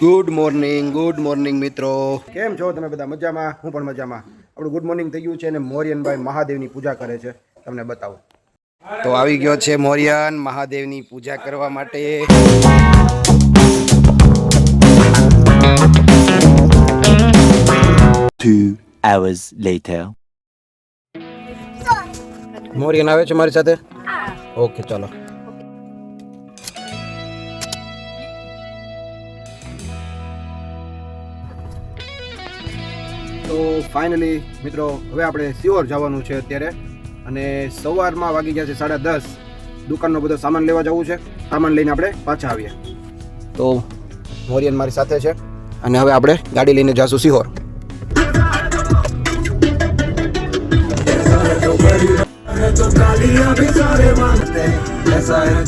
Good morning good morning મિત્રો. કેમ છો તમે બધા મજામાં? હું પણ મજામાં. આપણું ગુડ મોર્નિંગ થઈ ગયું છે અને મોરિયનભાઈ મહાદેવની પૂજા કરે છે. તમને બતાવું. તો આવી ગયો છે મોરિયન મહાદેવની પૂજા કરવા માટે. Two hours later. મોરિયન આવે છે મારી સાથે? ઓકે ચાલો. તો ફાઇનલી મિત્રો, હવે આપણે સિયોર જવાનું છે અત્યારે. અને સવારમાં વાગી ગયા છે સાડા દસ. દુકાનનો બધો સામાન લેવા જવું છે. સામાન લઈને આપણે પાછા આવીએ. તો મોરિયન મારી સાથે છે. અને હવે આપણે ગાડી લઈને જાશું Sihor A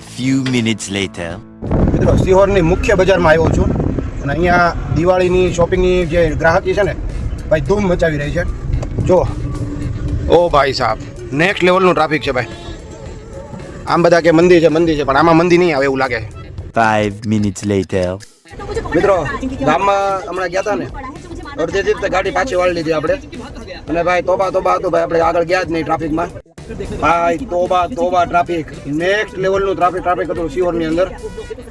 few minutes later. મિત્રો સિહોરની મુખ્ય બજારમાં આવ્યો છું અને અહીંયા દિવાળીની શોપિંગની જે ગ્રાહકી છે ને ભાઈ ધૂમ મચાવી રહી છે. જો. ઓ ભાઈ સાહેબ નેક્સ્ટ લેવલનું ટ્રાફિક છે ભાઈ. આમ બધા કે મંદિર છે મંદિર છે પણ આમાં મંદિર નહીં આવે એવું લાગે. Five minutes later. મિત્રો ગામમાં હમણાં ગયા હતા ને. અડધેથી ગાડી પાછી વાળી લીધી આપણે. અને ભાઈ તોબા તોબા હતું ભાઈ, આપણે આગળ ગયા જ નહીં ટ્રાફિકમાં. ભાઈ તોબા તોબા ટ્રાફિક નેક્સ્ટ લેવલનું ટ્રાફિક ટ્રાફિક હતું શિવરની અંદર.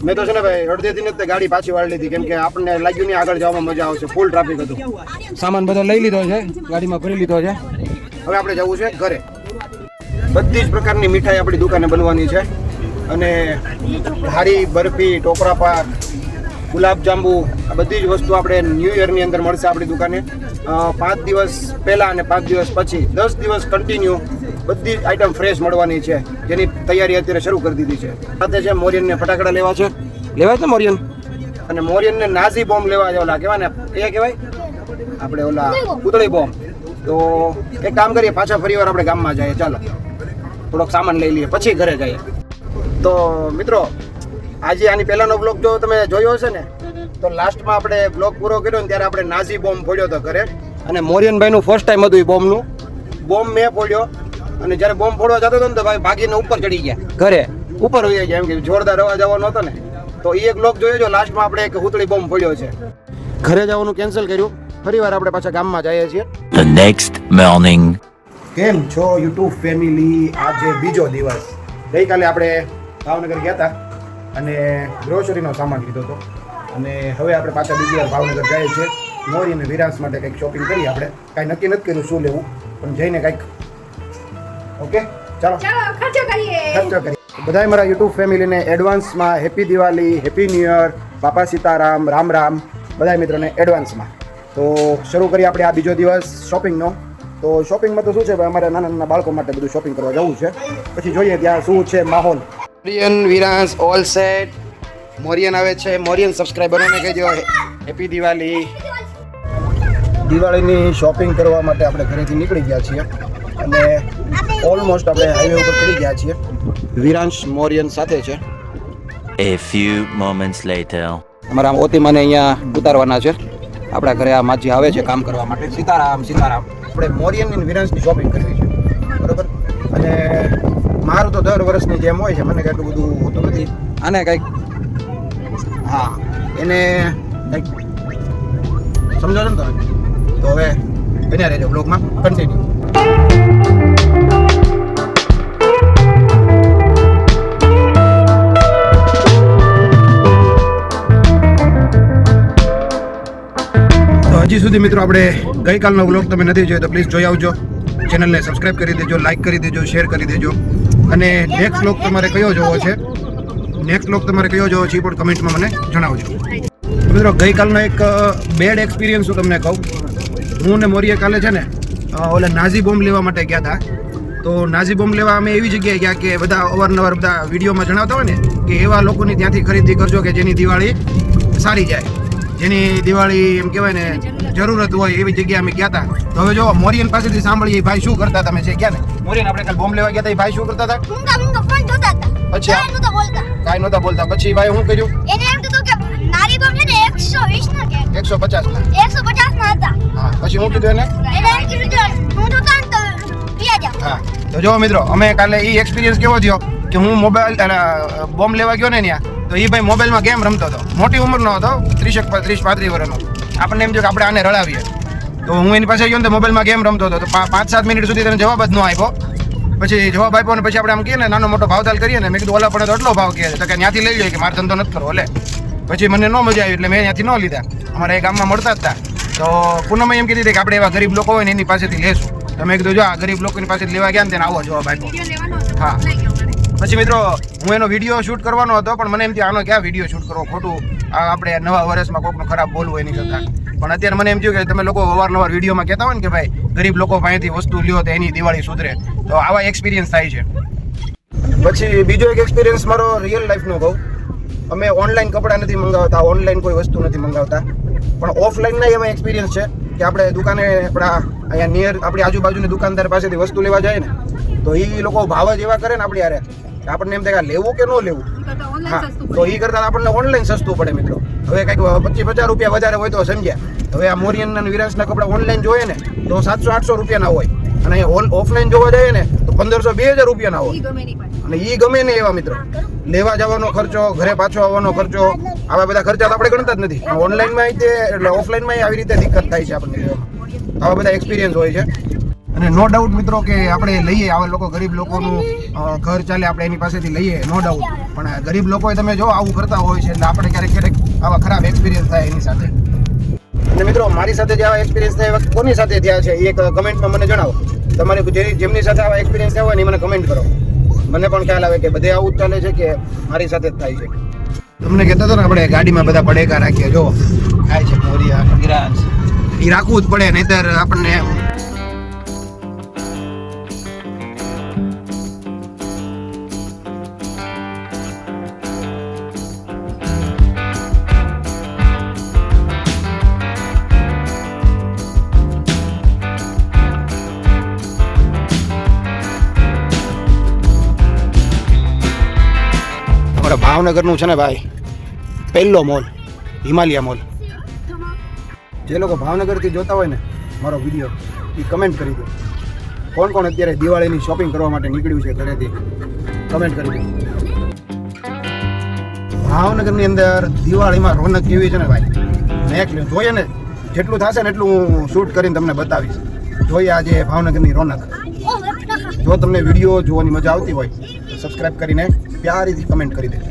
મેં તો છે ને ભાઈ, અડધેથી તે ગાડી પાછી વાળી લીધી, કેમ કે આપણને લાગ્યું નહીં આગળ જવામાં મજા આવશે. ફૂલ ટ્રાફિક હતું. સામાન બધો લઈ લીધો છે, ગાડીમાં ભરી લીધો છે. હવે આપણે જવું છે ઘરે. બધી જ પ્રકારની મીઠાઈ આપણી દુકાને બનવાની છે. અને હારી બરફી ટોપરા પાક ગુલાબ જાંબુ, આ બધી જ વસ્તુ આપણે ન્યૂ યરની અંદર મળશે આપણી દુકાને. પાંચ દિવસ પહેલાં અને પાંચ દિવસ પછી. દસ દિવસ કન્ટિન્યુ બધી જ આઈટમ ફ્રેશ મળવાની છે. જેની તૈયારી અત્યારે શરૂ કરી દીધી છે. સાથે છે મોરિયનને ફટાકડા લેવા છે. લેવાય છે મોરિયન? અને મોરિયનને નાઝી બોમ્બ લેવા છે ઓલા કહેવાય ને? કયા કહેવાય આપણે ઓલા પૂતળી બોમ્બ. તો એક કામ કરીએ, પાછા ફરીવાર આપણે ગામમાં જઈએ. ચાલો. થોડોક સામાન લઈ લઈએ, પછી ઘરે જઈએ. તો મિત્રો આજે આની પહેલાનો બ્લોગ જો તમે જોયો હશે ને તો લાસ્ટમાં આપણે બ્લોગ પૂરો કર્યો ને ત્યારે આપણે નાઝી બોમ્બ ફોડ્યો હતો ઘરે. અને મોરિયનભાઈનું ફર્સ્ટ ટાઈમ હતું એ બોમ્બનું. બોમ્બ મેં ફોડ્યો. અને જ્યારે બોમ્બ ફોડવા જતો હતો ને તો ભાઈ ભાગીને ઉપર ચડી ગયા. ઘરે. ઉપર હોઈ ગયા એમ કે જોરદાર અવાજ આવવાનો હતો ને. તો એ એક બ્લોક જોયો જો લાસ્ટમાં આપણે એક હુતળી બોમ્બ ફોડ્યો છે. ઘરે જવાનું કેન્સલ કર્યું. ફરીવાર આપણે પાછા ગામમાં જઈએ છીએ. The next morning. કેમ છો યુટ્યુબ ફેમિલી આજે બીજો દિવસ. ગઈકાલે આપણે ભાવનગર ગયા હતા. અને ગ્રોસરીનો સામાન લીધો હતો. અને હવે આપણે પાછા બીજી વાર ભાવનગર જઈએ છીએ. મોરી અને વિરાંસ માટે કંઈક શોપિંગ કરીએ આપણે. કાંઈ નક્કી નથી કર્યું શું લેવું પણ જઈને કંઈક. ઓકે? ચાલો. ખર્ચો કરીએ. બધા બધાય મારા યુટ્યુબ ફેમિલીને એડવાન્સમાં happy Diwali happy new year બાપા સીતારામ રામ રામ બધા મિત્રોને એડવાન્સમાં. તો શરૂ કરીએ આપણે આ બીજો દિવસ શોપિંગનો તો શોપિંગમાં તો શું છે ભાઈ અમારે નાના નાના બાળકો માટે બધું શોપિંગ કરવા જવું છે. પછી જોઈએ ત્યાં શું છે માહોલ. મોરિયન વિરાંશ ઓલ સેટ મોરિયન આવે છે. મોરિયન સબસ્ક્રાઈબરોને કહી દો હેપી દિવાળી દિવાળીની શોપિંગ કરવા માટે આપણે ઘરેથી નીકળી ગયા છીએ અને ઓલમોસ્ટ આપણે હાઈવે ઉપર ચડી ગયા છીએ. વિરાંશ મોરિયન સાથે છે. A few moments later. અમારા ઓતીમાને અહીંયા ઉતારવાના છે. આપણા ઘરે આ માજી આવે છે કામ કરવા માટે. સીતારામ સીતારામ. આપણે મોરિયન અને વિરાંશની શોપિંગ કરવી છે બરોબર? અને મારું તો દર વર્ષની જેમ હોય છે, મને કંઈ બધું હોતું નથી. આને કંઈક, હા, એને કંઈક, સમજો ને તમે? તો હવે બન્યા રહેજો બ્લોગમાં કન્ટિન્યુ હજી સુધી મિત્રો આપણે ગઈકાલનો વ્લોગ તમે નથી જોયો તો પ્લીઝ જોઈ આવજો. ચેનલને સબસ્ક્રાઇબ કરી દેજો લાઈક કરી દેજો શેર કરી દેજો. અને નેક્સ્ટ લોક તમારે કયો જોવો છે? નેક્સ્ટ લોક તમારે કયો જોવો છે એ પણ કમેન્ટમાં મને જણાવજો. મિત્રો, ગઈકાલનો એક બેડ એક્સપિરિયન્સ હું તમને કહું. હું ને મોરીએ કાલે છે ને ઓલે નાઝી બોમ્બ લેવા માટે ગયા હતા તો નાઝી બોમ્બ લેવા અમે એવી જગ્યાએ ગયા કે બધા અવારનવાર બધા વિડીયોમાં જણાવતા હોય ને કે એવા લોકોની ત્યાંથી ખરીદી કરજો કે જેની દિવાળી સારી જાય. જેની દિવાળી એમ કહેવાય ને, જરૂરત હોય એવી જગ્યાએ અમે ગયા હતા તો હવે જો મોરિયન પાસેથી સાંભળીએ ભાઈ શું કરતા તમે છે ગયા ને? મોરિયન આપણે કાલ બોમ્બ લેવા ગયા હતા એ ભાઈ શું કરતા હતા મુંગા મુંગા ફોન જોતા હતા. અચ્છા. કાઈ નહોતા બોલતા. કાઈ નહોતા બોલતા. પછી ભાઈ શું કર્યું? એને એમ કીધું કે નારી બોમ્બ છે ને એકસો વીસ ના કે. એકસો પચાસ એકસો પચાસ ના હતા. હા પછી હું કીધું એને? એને એમ કીધું કે હું જોતા ને તો પીએ જા હા. તો જો મિત્રો અમે કાલે એ એક્સપિરિયન્સ કેવો થયો કે હું મોબાઈલ અને બોમ્બ લેવા ગયો ને ત્યાં તો એ ભાઈ મોબાઈલમાં ગેમ રમતો હતો? મોટી ઉંમરનો હતો ત્રીસેક ત્રીસ પાંત્રીસ વર્ષનો. આપણને એમ થયું કે આપણે આને રડાવીએ. તો હું એની પાસે ગયો ને મોબાઈલમાં ગેમ રમતો હતો. તો પાંચ સાત મિનિટ સુધી તેને જવાબ જ ન આપ્યો. પછી જવાબ આપ્યો ને પછી આપણે આમ કહીએ ને નાનો મોટો ભાવતાલ કરીએ ને મેં કીધું ઓલા પડે તો એટલો ભાવ કહે છે. તો કે ત્યાંથી લઈ જાય કે મારે ધંધો નથી કરવો એટલે પછી મને ન મજા આવી એટલે મેં ત્યાંથી ન લીધા. અમારા એ ગામમાં મળતા જ હતા તો પૂનમ એમ કીધી હતી કે આપણે એવા ગરીબ લોકો હોય ને એની પાસેથી લેશું. તો મેં કીધું જો આ ગરીબ લોકોની પાસેથી લેવા ગયા ને તેને આવો જવાબ આપ્યો. હા. પછી મિત્રો હું એનો વીડિયો શૂટ કરવાનો હતો પણ મને એમથી આનો ક્યાં વીડિયો શૂટ કરવો? ખોટું આ આપણે નવા વર્ષમાં કોઈકનું ખરાબ બોલવું એની કરતાં. પણ અત્યારે મને એમ થયું કે તમે લોકો અવારનવાર વિડીયોમાં કહેતા હોય ને કે ભાઈ ગરીબ લોકો પાસેથી વસ્તુ લ્યો તો એની દિવાળી સુધરે. તો આવા એક્સપિરિયન્સ થાય છે. પછી બીજો એક એક્સપિરિયન્સ મારો રિયલ લાઈફનો કહું. અમે ઓનલાઈન કપડાં નથી મંગાવતા ઓનલાઈન કોઈ વસ્તુ નથી મંગાવતા. પણ ઓફલાઈનના એવા એક્સપિરિયન્સ છે કે આપણે દુકાને આપણા અહીંયા નિયર આપણી આજુબાજુની દુકાનદાર પાસેથી વસ્તુ લેવા જાય ને તો એ લોકો ભાવ જ એવા કરે ને આપણી કે આપણને એમ થાય કે લેવું કે ન લેવું? હા તો એ કરતાં આપણને ઓનલાઈન સસ્તું પડે મિત્રો. હવે કંઈક પચીસ પચાસ રૂપિયા વધારે હોય તો સમજ્યા. હવે આ મોરિયન અને વિરાસના કપડાં ઓનલાઈન જોઈએ ને તો સાતસો આઠસો રૂપિયાના હોય. અને અહીંયા ઓફલાઈન જોવા જઈએ ને તો પંદરસો બે હજાર રૂપિયાના હોય. અને એ ગમે ને એવા મિત્રો. લેવા જવાનો ખર્ચો ઘરે પાછો આવવાનો ખર્ચો આવા બધા ખર્ચા તો આપણે ગણતા જ નથી. ઓનલાઈનમાં તે એટલે ઓફલાઈનમાં આવી રીતે દિક્કત થાય છે આપણને. આવા બધા એક્સપિરિયન્સ હોય છે. અને નો ડાઉટ મિત્રો કે આપણે લઈએ આવા લોકો ગરીબ લોકોનું ઘર ચાલે આપણે એની પાસેથી લઈએ નો ડાઉટ પણ ગરીબ લોકોએ તમે જો આવું કરતા હોય છે એટલે આપણે ક્યારેક ક્યારેક આવા ખરાબ એક્સપિરિયન્સ થાય એની સાથે. અને મિત્રો, મારી સાથે જે આવા એક્સપિરિયન્સ થયા એવા કોની સાથે થયા છે એ કમેન્ટમાં મને જણાવો. તમારે જે- જેમની સાથે આવા એક્સપિરિયન્સ થયા હોય ને મને કમેન્ટ કરો. મને પણ ખ્યાલ આવે કે બધે આવું જ ચાલે છે કે મારી સાથે જ થાય છે. તમને કહેતા હતો ને, આપણે ગાડીમાં બધા પડેકા રાખીએ. જો, ખાય છે મોરિયા ગિરાજ એ રાખવું જ પડે, નહીતર આપણને ભાવનગરનું છે ને ભાઈ, પહેલો મોલ હિમાલયા મોલ જે લોકો ભાવનગરથી જોતા હોય ને, મારો વીડિયો એ કમેન્ટ કરી દો. કોણ કોણ અત્યારે દિવાળીની શોપિંગ કરવા માટે નીકળ્યું છે ઘરેથી? કમેન્ટ કરી દો. ભાવનગરની અંદર દિવાળીમાં રોનક કેવી છે ને ભાઈ, મેં જોઈએ ને જેટલું થશે ને એટલું હું શૂટ કરીને તમને બતાવીશ. જોઈએ આજે ભાવનગરની રોનક. જો તમને વીડિયો જોવાની મજા આવતી હોય, તો સબસ્ક્રાઈબ કરીને પ્યારીથી કમેન્ટ કરી દેજો.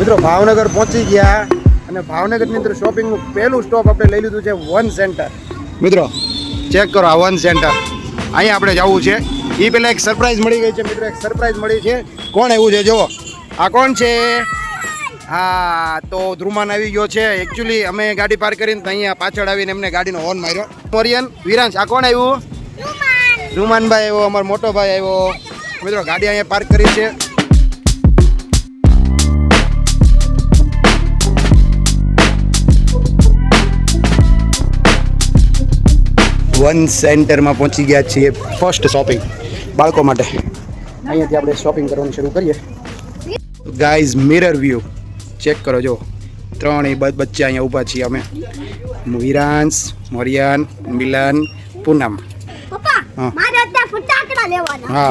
મિત્રો ભાવનગર પહોંચી ગયા અને ભાવનગરની અંદર શોપિંગનું પહેલું સ્ટોપ આપણે લઈ લીધું છે વન સેન્ટર મિત્રો ચેક કરો આ વન સેન્ટર અહીંયા આપણે જવું છે. એ પહેલાં એક સરપ્રાઈઝ મળી ગઈ છે. મિત્રો એક સરપ્રાઈઝ મળી છે. કોણ આવ્યું છે? જુઓ. આ કોણ છે? હા તો ધ્રુમાન આવી ગયો છે. એકચ્યુઅલી અમે ગાડી પાર્ક કરીને અહીંયા પાછળ આવીને એમને ગાડીનો હોર્ન માર્યો. મોરિયન વિરાંશ આ કોણ આવ્યું? ધ્રુમાનભાઈ આવ્યો અમારો મોટો ભાઈ આવ્યો. મિત્રો ગાડી અહીંયા પાર્ક કરી છે. વન સેન્ટરમાં પહોંચી ગયા છીએ ફર્સ્ટ શોપિંગ બાળકો માટે. અહીંયાથી આપણે શોપિંગ કરવાનું શરૂ કરીએ. Guys mirror view. ચેક કરો જો ત્રણ એ બચ્ચા અહીંયા ઊભા છીએ અમે. વિરાંશ મોરિયાન મિલન પૂનમ. હા.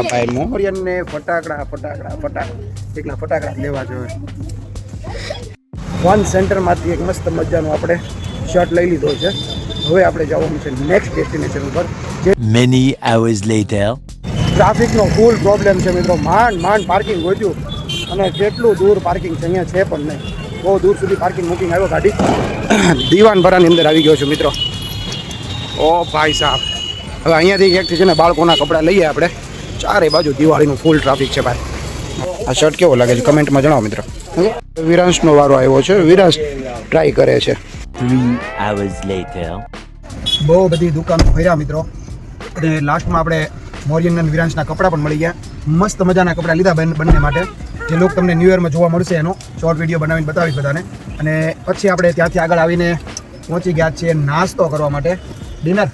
ભાઈ મોરિયનને ફટાકડા ફટાકડા ફટાકડા એકલા ફટાકડા લેવા જોઈએ. વન સેન્ટરમાંથી એક મસ્ત મજાનો આપણે શર્ટ લઈ લીધો છે. હવે આપણે જવાનું છે નેક્સ્ટ ડેસ્ટિનેશન ઉપર જે Many hours later. ટ્રાફિકનો ફૂલ પ્રોબ્લેમ છે મિત્રો. માંડ માંડ પાર્કિંગ ગોત્યું અને કેટલું દૂર પાર્કિંગ છે અહીંયા છે પણ નહીં. બહુ દૂર સુધી પાર્કિંગ મૂકીને આવ્યો ગાડી. દીવાનભરાની અંદર આવી ગયો છું મિત્રો. ઓ ભાઈ સાહેબ. હવે અહીંયાથી એકથી છે ને બાળકોના કપડાં લઈએ આપણે. ચારે બાજુ દિવાળીનું ફૂલ ટ્રાફિક છે ભાઈ. આ શર્ટ કેવો લાગે છે? કમેન્ટમાં જણાવો મિત્રો. વિરાંશનો વારો આવ્યો છે. વિરાંશ ટ્રાય કરે છે. બહુ બધી દુકાનો ફર્યા મિત્રો. અને લાસ્ટમાં આપણે મોરિયન અને વિરાંશના કપડાં પણ મળી ગયા. મસ્ત મજાના કપડાં લીધા બેન, બંને માટે. જે લોક તમને ન્યૂ યરમાં જોવા મળશે એનો શોર્ટ વીડિયો બનાવીને બતાવીશ બધાને. અને પછી આપણે ત્યાંથી આગળ આવીને પહોંચી ગયા છીએ નાસ્તો કરવા માટે. ડિનર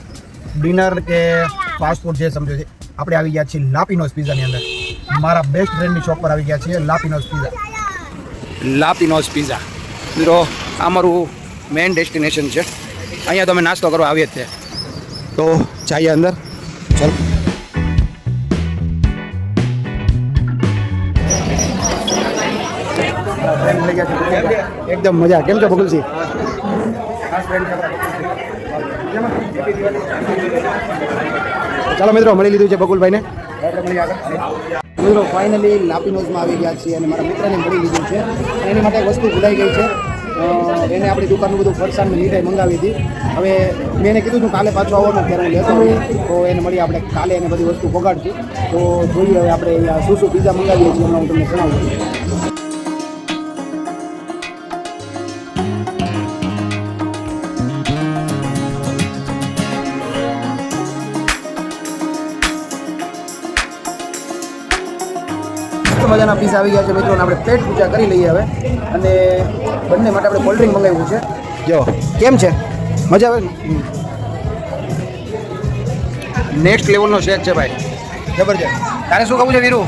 ડિનર કે ફાસ્ટફૂડ જે સમજો છે. આપણે આવી ગયા છીએ લાપીનોઝ પિઝાની અંદર. મારા બેસ્ટ ફ્રેન્ડની શોપ પર આવી ગયા છીએ લાપીનોઝ પિઝા. લાપીનોઝ પિઝા. મિત્રો, આ મારું મેઇન ડેસ્ટિનેશન છે. અહીંયા તો અમે નાસ્તો કરવા આવીએ જ તે તો જઈએ અંદર. ચાલો. એકદમ મજા. કેમ છો બકુલસિંહ ચાલો મિત્રો, મળી લીધું છે બકુલભાઈને મિત્રો ફાઇનલી લાપીનોઝમાં આવી ગયા છીએ અને મારા મિત્રને મળી લીધું છે. એની માટે વસ્તુ ભૂલાઈ ગઈ છે. એને આપણી દુકાનનું બધું ફરસાણ મીઠાઈ મંગાવી હતી. હવે મેં એને કીધું હતું કાલે પાછું આવવાનું ત્યારે લેતો તો એને મળી આપણે કાલે એને બધી વસ્તુ પગાડશું તો જોઈએ હવે આપણે શું શું પીઝા મંગાવીએ છીએ એમાં હું તમને જણાવું મજાના પીસ આવી ગયા છે મિત્રો આપણે પેટ પૂજા કરી લઈએ હવે. અને બંને માટે આપણે કોલ્ડ ડ્રિંક મંગાવ્યું છે. જો. કેમ છે? મજા આવે ને? નેક્સ્ટ લેવલનો શેક છે ભાઈ. જબરજસ્ત તારે શું ખાવું છે વીરુ?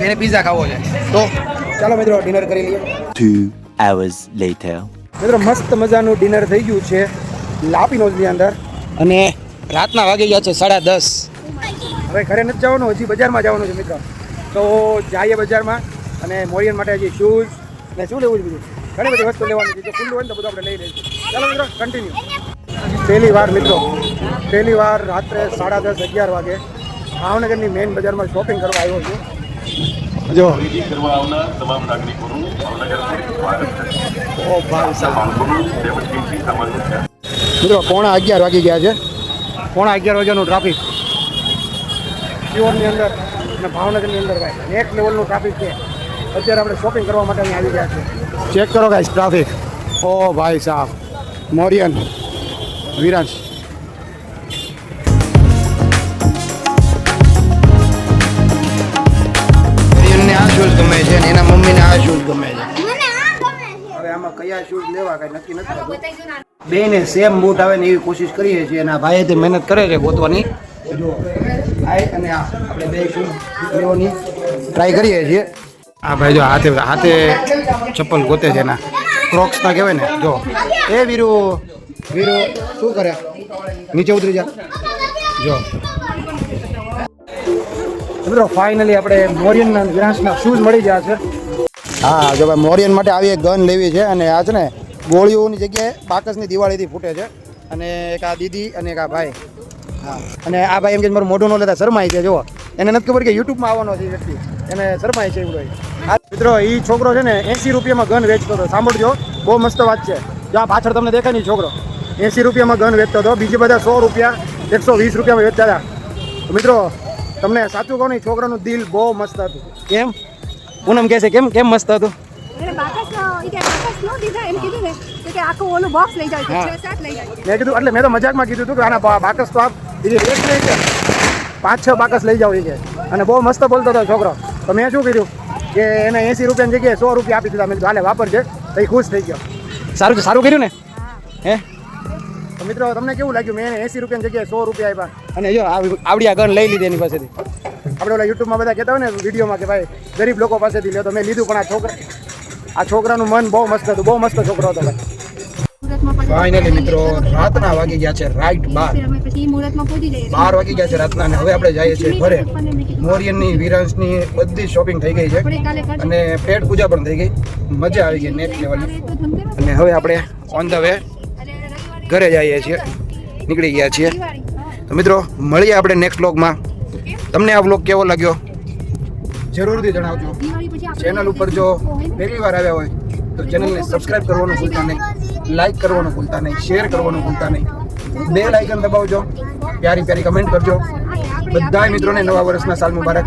એને પીઝા ખાવો છે. તો ચાલો મિત્રો ડિનર કરી લઈએ. Two hours લેટર મિત્રો મસ્ત મજાનું ડિનર થઈ ગયું છે લાપીનોઝની અંદર. અને રાતના વાગી ગયા છે સાડા દસ. હવે ઘરે નથી જવાનું હજી બજારમાં જવાનું છે મિત્રો. તો જઈએ બજારમાં અને મોરિયન માટે હજી શૂઝ ને શું લેવું છે બીજું? ઘણી બધી વસ્તુ લેવાની છે. જો ખુલ્લું હોય ને તો બધું આપણે લઈ લઈશું. ચાલો મિત્રો કન્ટિન્યુ પહેલી વાર મિત્રો પહેલી વાર રાત્રે સાડા દસ અગિયાર વાગે ભાવનગરની મેઇન બજારમાં શોપિંગ કરવા આવ્યો છું. જો. કરવા આવનાર તમામ નાગરિકોનું ભાવનગરથી સ્વાગત છે. ઓ ભાઈ મિત્રો પોણા અગિયાર વાગી ગયા છે. પોણા અગિયાર વાગ્યાનું ટ્રાફિક શિવોરની અંદર અને ભાવનગરની અંદર ભાઈ નેક્સ્ટ લેવલનું ટ્રાફિક છે. અત્યારે આપણે શોપિંગ કરવા માટે અહીં આવી ગયા છીએ. ચેક કરો ગાઈશ ટ્રાફિક ઓ ભાઈ સાહેબ મોરિયન. વિરાંશ. આ શૂઝ ગમે છે અને એના મમ્મીને આ શૂઝ ગમે છે. હવે આમાં કયા શૂઝ લેવા કઈ નક્કી નથી. બેયને સેમ બૂટ આવે ને એવી કોશિશ કરીએ છીએ અને આ ભાઈએ તે મહેનત કરે છે ગોતવાની. જો આ અને આ. આપણે બે શૂઝ લેવાની. ટ્રાય કરીએ છીએ. આ ભાઈ જો હાથે હાથે ચપ્પલ ગોતે છે એના. ક્રોક્સ ના કહેવાય ને, જો. એ વીરુ વીરુ, શું કરે? નીચે ઉતરી જા. જો. મિત્રો ફાઇનલી આપણે મોરિયનના વિરાંશના શૂઝ મળી ગયા છે. હા, જો ભાઈ, મોરિયન માટે આવી એક ગન લેવી છે અને આ છે ને, ગોળીઓની જગ્યાએ બાકસની દિવાળીથી ફૂટે છે. અને એક આ દીદી અને એક આ ભાઈ. હા. અને આ ભાઈ એમ કે મારું મોઢું ન લેતા શરમાય છે. જુઓ. એને નથી ખબર કે યુટ્યુબમાં આવવાનો છે વ્યક્તિ. એને શરમાય છે એવું હા મિત્રો એ છોકરો છે ને એંસી રૂપિયામાં ગન વેચતો હતો. સાંભળજો બહુ મસ્ત વાત છે. જો આ પાછળ તમને દેખાય નહીં છોકરો. એસી રૂપિયામાં ગન વેચતો હતો. બીજી બધા સો રૂપિયા એકસો વીસ રૂપિયામાં વેચતા હતા. મિત્રો તમને સાચું કહું ને છોકરાનું દિલ બહુ મસ્ત હતું. કેમ? પૂનમ કહે છે કેમ કેમ મસ્ત હતું? નો ને મેં કીધું એટલે મેં તો મજાકમાં કીધું હતું કે આના બાકસ તો આપ પાંચ છ બાકસ લઈ જાવ એ અને બહુ મસ્ત બોલતો હતો છોકરો. તો મેં શું કીધું કે એને એંસી રૂપિયાની જગ્યાએ સો રૂપિયા આપી દીધા. મેં હાલે વાપરજે. તો એ ખુશ થઈ ગયો. સારું સારું કર્યું ને? હે. તો મિત્રો તમને કેવું લાગ્યું? મેં એને એંસી રૂપિયાની જગ્યાએ સો રૂપિયા આપ્યા. અને જો આવી- આવડી આ ગન લઈ લીધી એની પાસેથી. આપણે ઓલા યુટ્યુબમાં બધા કહેતા હોય ને વિડીયોમાં કે ભાઈ ગરીબ લોકો પાસેથી લ્યો. તો મેં લીધું પણ આ છોકરા આ છોકરાનું મન બહુ મસ્ત હતું બહુ મસ્ત છોકરો હતો ભાઈ. ફાઇનલી મિત્રો રાતના વાગી ગયા છે રાઈટ બાર. બાર વાગી ગયા છે રાતના અને હવે આપણે જઈએ છીએ ઘરે. મોરિયનની વિરાંશની બધી શોપિંગ થઈ ગઈ છે. અને પેટ પૂજા પણ થઈ ગઈ. મજા આવી ગઈ નેક્સ્ટ લેવલની અને હવે આપણે ઓન ધ વે ઘરે જઈએ છીએ. નીકળી ગયા છીએ. તો મિત્રો મળીએ આપણે નેક્સ્ટ વ્લોગમાં તમને આ વ્લોગ કેવો લાગ્યો? જરૂરથી જણાવજો. ચેનલ ઉપર જો પહેલી વાર આવ્યા હોય તો ચેનલને સબસ્ક્રાઇબ કરવાનું ભૂલતા નહીં. લાઈક કરવાનું ભૂલતા નહીં શેર કરવાનું ભૂલતા નહીં. બે લાઇકન દબાવજો. પ્યારી પ્યારી કમેન્ટ કરજો. બધાય મિત્રોને નવા વર્ષના સાલ મુબારક.